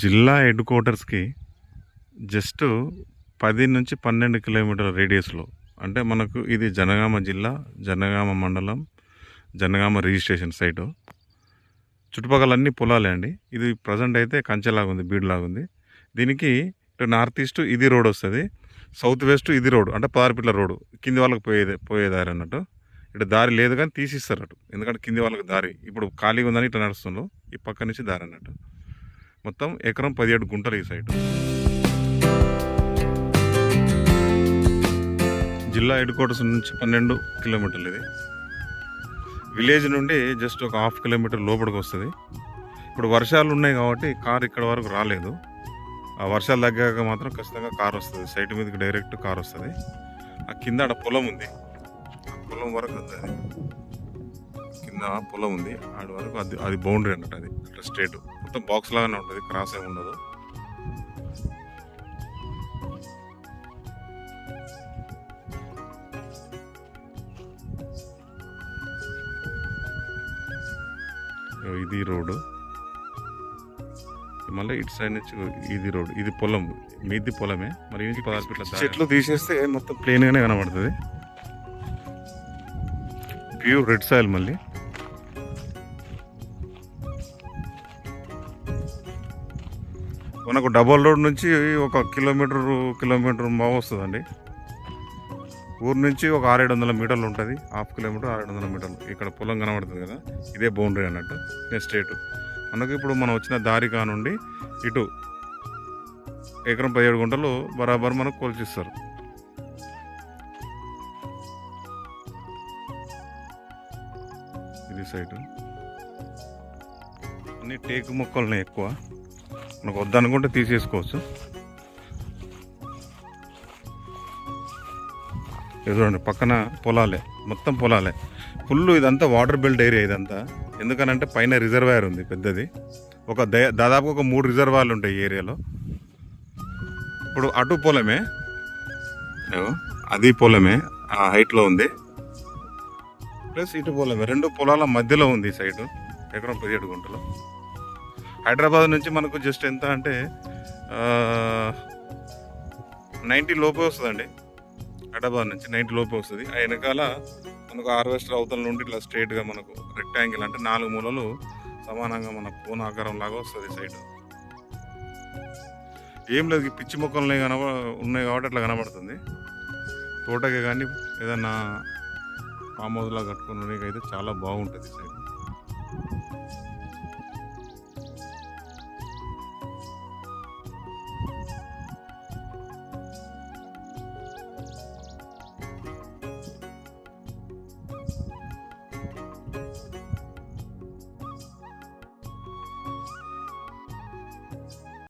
జిల్లా head క్వార్టర్స్కి just పది నుంచి పన్నెండు కిలోమీటర్ల రేడియస్లో అంటే మనకు ఇది జనగామ జిల్లా జనగామ మండలం జనగామ రిజిస్ట్రేషన్ సైటు. చుట్టుపక్కల అన్ని పొలాలే అండి. ఇది ప్రజెంట్ అయితే కంచెలాగా ఉంది బీడ్లాగా ఉంది దీనికి ఇటు నార్త్ ఈస్ట్ ఇది రోడ్ వస్తుంది సౌత్ వెస్ట్ ఇది రోడ్ అంటే పదార్పిట్ల రోడ్ కింది వాళ్ళకి పోయేదే పోయేదారి అన్నట్టు. ఇటు దారి లేదు కానీ తీసిస్తారు అటు ఎందుకంటే కింది వాళ్ళకి దారి ఇప్పుడు ఖాళీగా ఉందని ఇట్లా నడుస్తుండ్రు ఈ పక్క నుంచి దారి అన్నట్టు. మొత్తం ఎకరం పదిహేడు గుంటలు ఈ సైడ్. జిల్లా హెడ్ క్వార్టర్స్ నుంచి పన్నెండు కిలోమీటర్లు ఇది. విలేజ్ నుండి జస్ట్ ఒక హాఫ్ కిలోమీటర్ లోపలికి వస్తుంది. ఇప్పుడు వర్షాలు ఉన్నాయి కాబట్టి కార్ ఇక్కడ వరకు రాలేదు. ఆ వర్షాలు తగ్గాక మాత్రం ఖచ్చితంగా కార్ వస్తుంది. సైట్ మీదకి డైరెక్ట్ కార్ వస్తుంది. ఆ కింద ఆడ పొలం ఉంది. ఆ పొలం వరకు వస్తుంది కింద పొలం ఉంది. ఆడ వరకు అది అది బౌండరీ అన్నట్టు అది. అట్లా స్ట్రేట్. మొత్తం బాక్స్ లాగానే ఉంటుంది క్రాస్ ఏమి ఉండదు. ఇది రోడ్డు మళ్ళీ ఇటు సైడ్ నుంచి ఇది రోడ్. ఇది పొలం మీది పొలమే. మరి నుంచి పదహారు ఫీట్ల. చెట్లు తీసేస్తే మొత్తం ప్లేన్ గానే కనబడుతుంది. ప్యూర్ రెడ్ సాయిల్ మళ్ళీ. మనకు డబల్ రోడ్ నుంచి ఒక కిలోమీటర్ కిలోమీటర్ బాగా వస్తుందండి. ఊరు నుంచి ఒక ఆరేడు వందల మీటర్లు ఉంటుంది. హాఫ్ కిలోమీటర్ ఆరేడు వందల మీటర్లు. ఇక్కడ పొలం కనబడుతుంది కదా ఇదే బౌండరీ అన్నట్టు స్టేట్ మనకు ఇప్పుడు మనం వచ్చిన దారి కానుండి ఇటు ఎకరం పదిహేడు గుంటలు బరాబర్ మనకు కొలిచిస్తారు. ఇది సైడ్ అన్ని టేకు మొక్కలున్నాయి ఎక్కువ. మనకు వద్దనుకుంటే తీసేసుకోవచ్చు. చూడండి పక్కన పొలాలే మొత్తం పొలాలే. ఫుల్ ఇదంతా వాటర్ బెల్ట్ ఏరియా ఇదంతా. ఎందుకనంటే పైన రిజర్వాయర్ ఉంది పెద్దది. ఒక దాదాపు ఒక మూడు రిజర్వాయర్లు ఉంటాయి ఈ ఏరియాలో. ఇప్పుడు అటు పొలమే. అది పొలమే ఆ హైట్లో ఉంది. ప్లస్ ఇటు పొలమే రెండు పొలాల మధ్యలో ఉంది సైటు సైడ్. ఎకరం పదిహేడు గుంటలో. హైదరాబాద్ నుంచి మనకు జస్ట్ ఎంత అంటే నైంటీ లోపే వస్తుందండి. హైదరాబాద్ నుంచి నైంటీ లోపే వస్తుంది. ఆ వెనకాల మనకు హార్వెస్టర్ అవతల నుండి ఇట్లా స్ట్రేట్గా మనకు రెక్టాంగిల్ అంటే నాలుగు మూలలు సమానంగా మన పూన ఆకారం లాగా వస్తుంది సైడ్. ఏం లేదు పిచ్చి మొక్కలు కనబ ఉన్నాయి కాబట్టి అట్లా కనబడుతుంది. తోటకి కానీ ఏదన్నా ఫామ్ హౌస్లా కట్టుకుని అయితే చాలా బాగుంటుంది సైడ్.